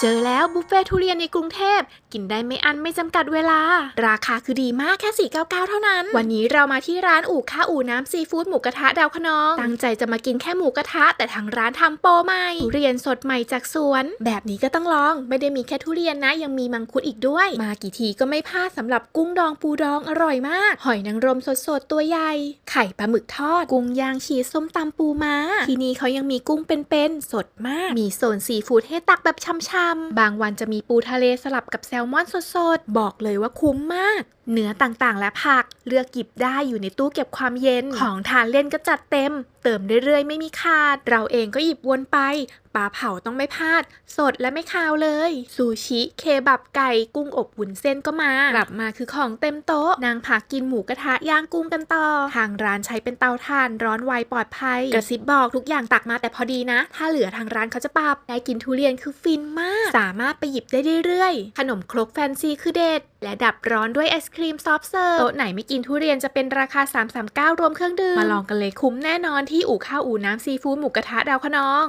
เจอแล้วบุฟเฟ่ทุเรียนในกรุงเทพ กินได้ไม่อันไม่จำกัดเวลา ราคาคือดีมากแค่ 499 เท่านั้น วันนี้เรามาที่ร้านอู่ข้าอู่น้ำซีฟู้ดหมูกระทะดาวคะนอง ตั้งใจจะมากินแค่หมูกระทะ แต่ทางร้านทำโปรใหม่ทุเรียนสดใหม่จากสวน แบบนี้ก็ต้องลอง ไม่ได้มีแค่ทุเรียนนะ ยังมีมังคุดอีกด้วย มากี่ทีก็ไม่พลาดสำหรับกุ้งดองปูดองอร่อยมาก หอยนางรมสดๆตัวใหญ่ ไข่ปลาหมึกทอด กุ้งย่างชีสส้มตำปูม้าที่นี่เขายังมีกุ้งเป็นๆสดมาก มีโซนซีฟู้ดให้ตักแบบช่ำๆ บางวันจะมีปูทะเลสลับกับแซลมอนสดๆ บอกเลยว่าคุ้มมาก เนื้อต่างๆ และผัก เลือกหยิบได้อยู่ในตู้เก็บความเย็นของทานเล่นก็จัดเต็ม เติมเรื่อยๆ ไม่มีขาด เราเองก็หยิบวนไปปลาเผาต้องไม่พลาด สดและไม่คาวเลย ซูชิ เคบับไก่ กุ้งอบวุ้นเส้นก็มา กลับมาคือของเต็มโต๊ะ นางผักกินหมูกระทะย่างกุ้งกันต่อ ทางร้านใช้เป็นเตาถ่าน ร้อนไวปลอดภัย กระซิบบอกทุกอย่างตักมาแต่พอดีนะ ถ้าเหลือทางร้านเขาจะปรับได้กินทุเรียนคือฟินมาก สามารถไปหยิบได้เรื่อยๆ ขนมครกแฟนซีคือเด็ดและดับร้อนด้วยไอศครีมซอฟต์เซิร์ฟโต๊ะไหนไม่กินทุเรียนจะเป็นราคา 339 รวมเครื่องดื่ม มาลองกันเลยคุ้มแน่นอนที่อู่ข้าวอู่น้ำซีฟู้ดหมูกระทะดาวคะนอง